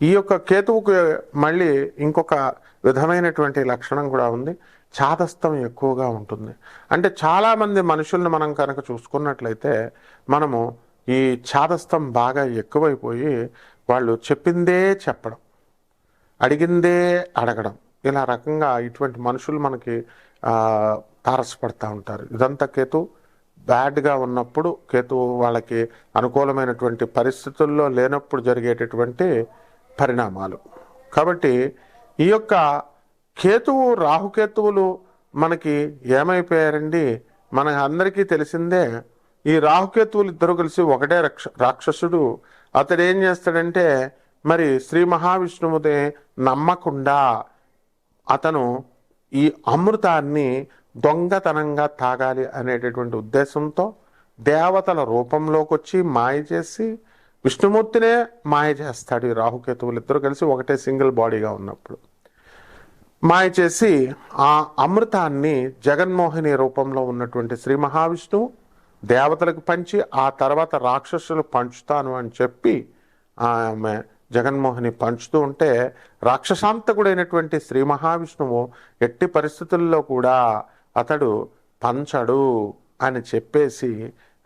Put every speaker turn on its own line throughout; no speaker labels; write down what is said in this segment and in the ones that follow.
ఈ యొక్క కేతువుకు మళ్ళీ ఇంకొక విధమైనటువంటి లక్షణం కూడా ఉంది. చాదస్తం ఎక్కువగా ఉంటుంది. అంటే చాలామంది మనుషుల్ని మనం కనుక చూసుకున్నట్లయితే మనము ఈ చాదస్తం బాగా ఎక్కువైపోయి వాళ్ళు చెప్పిందే చెప్పడం అడిగిందే అడగడం ఇలా రకంగా ఇటువంటి మనుషులు మనకి తారసపడతా ఉంటారు. ఇదంతా కేతు బ్యాడ్గా ఉన్నప్పుడు కేతు వాళ్ళకి అనుకూలమైనటువంటి పరిస్థితుల్లో లేనప్పుడు జరిగేటటువంటి పరిణామాలు. కాబట్టి ఈ యొక్క కేతువు రాహుకేతువులు మనకి ఏమైపోయారండి? మన అందరికీ తెలిసిందే ఈ రాహుకేతువులు ఇద్దరు కలిసి ఒకటే రక్ష రాక్షసుడు. అతడు ఏం చేస్తాడంటే మరి శ్రీ మహావిష్ణువుదే నమ్మకుండా అతను ఈ అమృతాన్ని దొంగతనంగా తాగాలి అనేటటువంటి ఉద్దేశంతో దేవతల రూపంలోకి వచ్చి మాయ చేసి విష్ణుమూర్తినే మాయ చేస్తాడు ఈ రాహుకేతువులు ఇద్దరు కలిసి ఒకటే సింగిల్ బాడీగా ఉన్నప్పుడు. మాయ చేసి ఆ అమృతాన్ని జగన్మోహిని రూపంలో ఉన్నటువంటి శ్రీ మహావిష్ణువు దేవతలకు పంచి ఆ తర్వాత రాక్షసులు పంచుతాను అని చెప్పి ఆమె జగన్మోహిని పంచుతూ ఉంటే రాక్షసాంతకుడైనటువంటి శ్రీ మహావిష్ణువు ఎట్టి పరిస్థితుల్లో కూడా అతడు పంచడు అని చెప్పేసి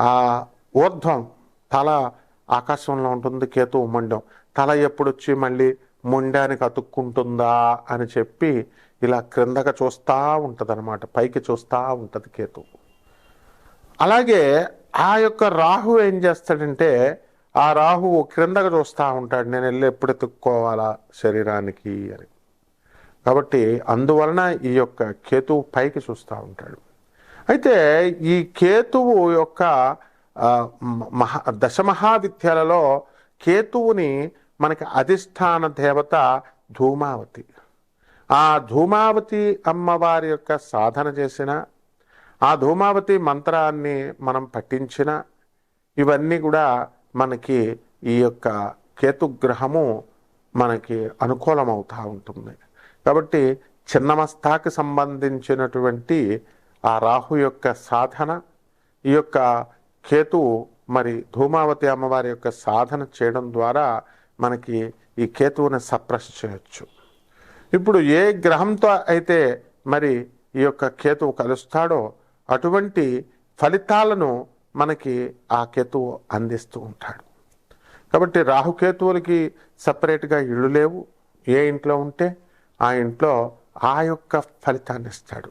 ఆ ఊర్ధ్వం తల ఆకాశంలో ఉంటుంది కేతు ముండం తల ఎప్పుడొచ్చి మళ్ళీ మొండానికి అతుక్కుంటుందా అని చెప్పి ఇలా క్రిందగా చూస్తూ ఉంటుంది అనమాట పైకి చూస్తూ ఉంటుంది కేతు. అలాగే ఆ యొక్క రాహు ఏం చేస్తాడంటే ఆ రాహువు క్రిందగా చూస్తూ ఉంటాడు నేను వెళ్ళి ఎప్పుడు ఎత్తుక్కోవాలా శరీరానికి అని. కాబట్టి అందువలన ఈ యొక్క కేతువు పైకి చూస్తూ ఉంటాడు. అయితే ఈ కేతువు యొక్క మహా దశమహావిద్యలలో కేతువుని మనకి అధిష్టాన దేవత ధూమావతి. ఆ ధూమావతి అమ్మవారి యొక్క సాధన చేసిన ఆ ధూమావతి మంత్రాన్ని మనం పఠించిన ఇవన్నీ కూడా మనకి ఈ యొక్క కేతుగ్రహము మనకి అనుకూలమవుతూ ఉంటుంది. కాబట్టి చిన్నమస్తాకి సంబంధించినటువంటి ఆ రాహు యొక్క సాధన ఈ యొక్క కేతువు మరి ధూమావతి అమ్మవారి యొక్క సాధన చేయడం ద్వారా మనకి ఈ కేతువుని సప్రెస్ చేయొచ్చు. ఇప్పుడు ఏ గ్రహంతో అయితే మరి ఈ యొక్క కేతువు కలుస్తాడో అటువంటి ఫలితాలను మనకి ఆ కేతువు అందిస్తూ ఉంటాడు. కాబట్టి రాహుకేతువులకి సపరేట్గా ఇళ్ళు లేవు. ఏ ఇంట్లో ఉంటే ఆ ఇంట్లో ఆ యొక్క ఫలితాన్ని ఇస్తాడు.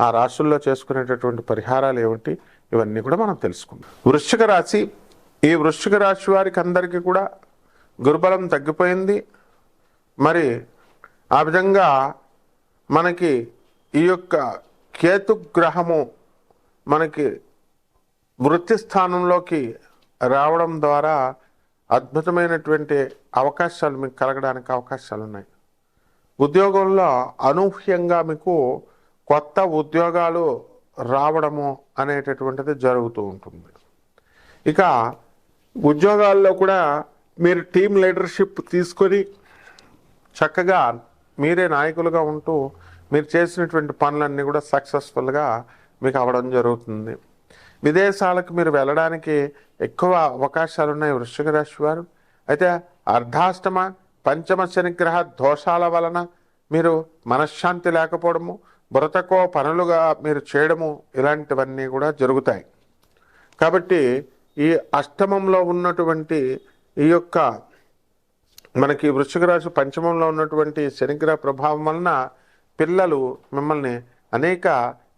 ఆ రాశుల్లో చేసుకునేటటువంటి పరిహారాలు ఏమిటి? ఇవన్నీ కూడా మనం తెలుసుకుందాం. వృశ్చిక రాశి ఈ వృశ్చిక రాశి వారికి అందరికీ కూడా గురుబలం తగ్గిపోయింది. మరి ఆ విధంగా మనకి ఈ యొక్క కేతు గ్రహము మనకి వృత్తి స్థానంలోకి రావడం ద్వారా అద్భుతమైనటువంటి అవకాశాలు మీకు కలగడానికి అవకాశాలు ఉన్నాయి ఉద్యోగంలో అనూహ్యంగా మీకు కొత్త ఉద్యోగాలు రావడము అనేటటువంటిది జరుగుతూ ఉంటుంది. ఇక ఉద్యోగాల్లో కూడా మీరు టీం లీడర్షిప్ తీసుకొని చక్కగా మీరే నాయకులుగా ఉంటూ మీరు చేసినటువంటి పనులన్నీ కూడా సక్సెస్ఫుల్గా మీకు అవ్వడం జరుగుతుంది. విదేశాలకు మీరు వెళ్ళడానికి ఎక్కువ అవకాశాలు ఉన్నాయి వృషిక రాశి వారు. అయితే అర్ధాష్టమ పంచమ శనిగ్రహ దోషాల వలన మీరు మనశ్శాంతి లేకపోవడము బ్రతకో పనులుగా మీరు చేయడము ఇలాంటివన్నీ కూడా జరుగుతాయి. కాబట్టి ఈ అష్టమంలో ఉన్నటువంటి ఈ యొక్క మనకి వృశ్చిక రాశి పంచమంలో ఉన్నటువంటి శనిగ్రహ ప్రభావం వలన పిల్లలు మిమ్మల్ని అనేక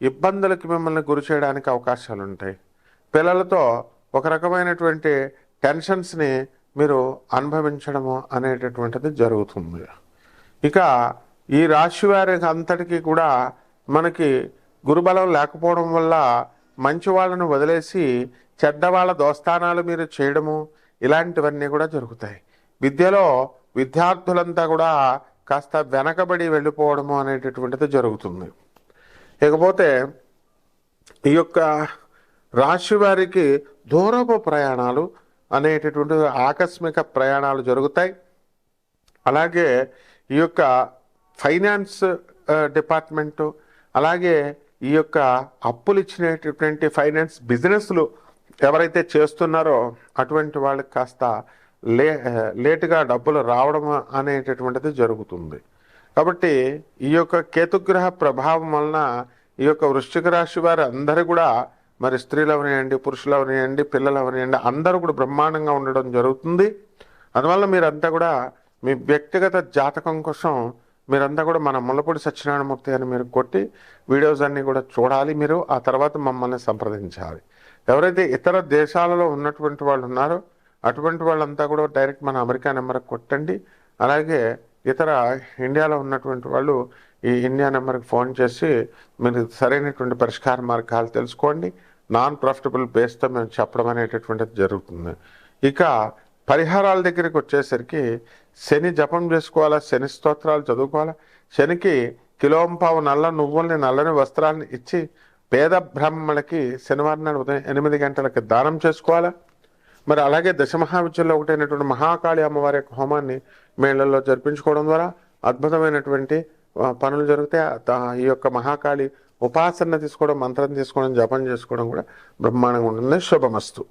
ఇబ్బందులకి మిమ్మల్ని గురి చేయడానికి అవకాశాలు ఉంటాయి. పిల్లలతో ఒక రకమైనటువంటి టెన్షన్స్ని మీరు అనుభవించడము అనేటటువంటిది జరుగుతుంది. ఇక ఈ రాశి వారికి అంతటికీ కూడా మనకి గురుబలం లేకపోవడం వల్ల మంచి వాళ్ళను వదిలేసి చెడ్డవాళ్ళ దోస్తానాలు మీరు చేయడము ఇలాంటివన్నీ కూడా జరుగుతాయి. విద్యలో విద్యార్థులంతా కూడా కాస్త వెనకబడి వెళ్ళిపోవడము అనేటటువంటిది జరుగుతుంది. ఇకపోతే ఈ యొక్క రాశి వారికి దూరపు ప్రయాణాలు అనేటటువంటి ఆకస్మిక ప్రయాణాలు జరుగుతాయి. అలాగే ఈ యొక్క ఫైనాన్స్ డిపార్ట్మెంటు అలాగే ఈ యొక్క అప్పులు ఇచ్చినటువంటి ఫైనాన్స్ బిజినెస్లు ఎవరైతే చేస్తున్నారో అటువంటి వాళ్ళకి కాస్త లే లేటుగా డబ్బులు రావడం అనేటటువంటిది జరుగుతుంది. కాబట్టి ఈ యొక్క కేతుగ్రహ ప్రభావం వలన ఈ యొక్క వృశ్చిక రాశి వారు అందరూ కూడా మరి స్త్రీలు అవనియండి పురుషులు అవనియండి పిల్లలు అవనియండి అందరూ కూడా బ్రహ్మాండంగా ఉండడం జరుగుతుంది. అందువల్ల మీరంతా కూడా మీ వ్యక్తిగత జాతకం కోసం మీరంతా కూడా మన ముల్లపూడి సత్యనారాయణమూర్తి అని మీరు కొట్టి వీడియోస్ అన్నీ కూడా చూడాలి మీరు ఆ తర్వాత మమ్మల్ని సంప్రదించాలి. ఎవరైతే ఇతర దేశాలలో ఉన్నటువంటి వాళ్ళు ఉన్నారో అటువంటి వాళ్ళంతా కూడా డైరెక్ట్ మన అమెరికా నెంబర్ కొట్టండి. అలాగే ఇతర ఇండియాలో ఉన్నటువంటి వాళ్ళు ఈ ఇండియా నెంబర్కి ఫోన్ చేసి మీరు సరైనటువంటి పరిష్కార మార్గాలు తెలుసుకోండి. నాన్ ప్రాఫిటబుల్ బేస్తో మేము చెప్పడం అనేటటువంటిది జరుగుతుంది. ఇక పరిహారాల దగ్గరికి వచ్చేసరికి శని జపం చేసుకోవాలా శని స్తోత్రాలు చదువుకోవాలా? శనికి కిలోంపావు నల్ల నువ్వుల్ని నల్లని వస్త్రాలను ఇచ్చి పేద బ్రాహ్మణులకి శనివారం నాడు ఉదయం ఎనిమిది గంటలకి దానం చేసుకోవాలా? మరి అలాగే దశమహావిద్యలో ఒకటైనటువంటి మహాకాళి అమ్మవారి యొక్క హోమాన్ని మేళల్లో జరిపించుకోవడం ద్వారా అద్భుతమైనటువంటి పనులు జరిగితే ఈ యొక్క మహాకాళి ఉపాసన తీసుకోవడం మంత్రం తీసుకోవడం జపం చేసుకోవడం కూడా బ్రహ్మాండంగా ఉంటుంది. శుభమస్తు.